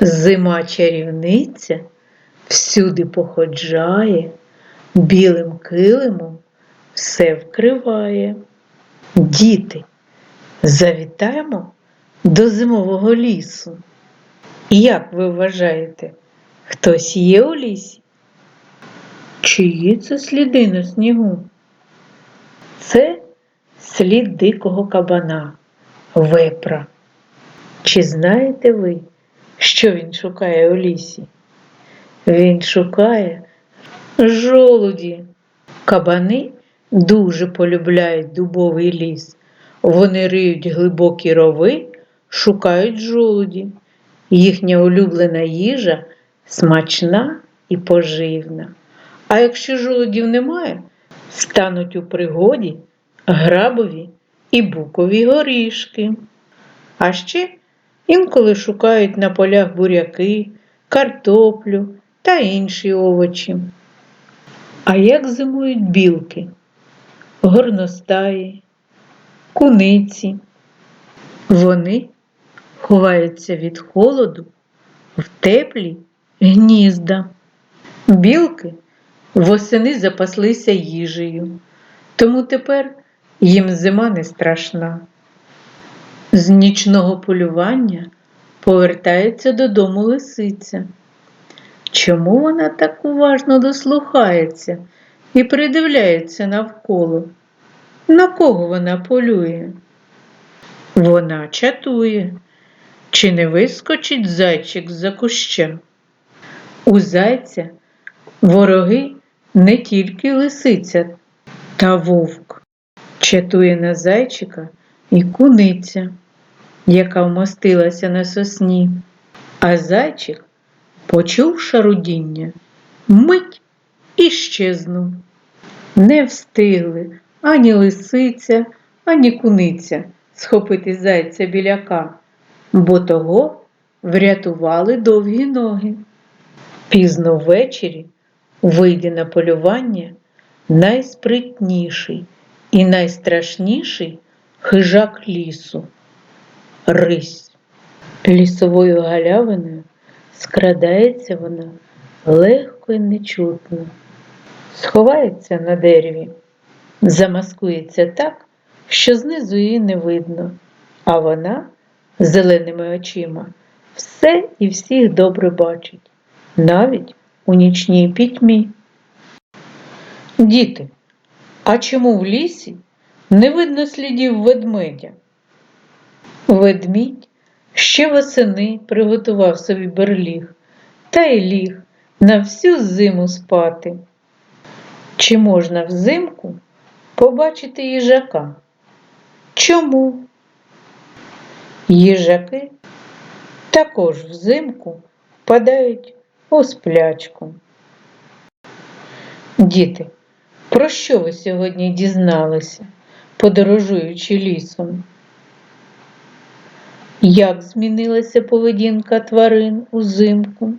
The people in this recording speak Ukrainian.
Зима чарівниця всюди походжає, білим килимом все вкриває. Діти, завітаємо до зимового лісу. Як ви вважаєте, хтось є у лісі? Чиї це сліди на снігу? Це слід дикого кабана, вепра. Чи знаєте ви, що він шукає у лісі? Він шукає жолуді. Кабани дуже полюбляють дубовий ліс. Вони риють глибокі рови, шукають жолуді. Їхня улюблена їжа смачна і поживна. А якщо жолудів немає, стануть у пригоді грабові і букові горішки. А ще інколи шукають на полях буряки, картоплю та інші овочі. А як зимують білки, горностаї, куниці? Вони ховаються від холоду в теплі гнізда. Білки восени запаслися їжею, тому тепер їм зима не страшна. З нічного полювання повертається додому лисиця. Чому вона так уважно дослухається і придивляється навколо? На кого вона полює? Вона чатує, чи не вискочить зайчик з-за куща? У зайця вороги не тільки лисиця та вовк. Чатує на зайчика і куниця, яка вмостилася на сосні, а зайчик, почув шарудіння, мить і щезнув. Не встигли ані лисиця, ані куниця схопити зайця біляка, бо того врятували довгі ноги. Пізно ввечері, вийде на полювання, найспритніший і найстрашніший хижак лісу рись. Лісовою галявиною скрадається вона легко і нечутно, сховається на дереві, замаскується так, що знизу її не видно, а вона зеленими очима все і всіх добре бачить, навіть у нічній пітьмі. Діти, а чому в лісі не видно слідів ведмедя? Ведмідь ще восени приготував собі берліг та й ліг на всю зиму спати. Чи можна взимку побачити їжака? Чому? Їжаки також взимку впадають у сплячку. Діти, про що ви сьогодні дізналися, подорожуючи лісом? Як змінилася поведінка тварин узимку?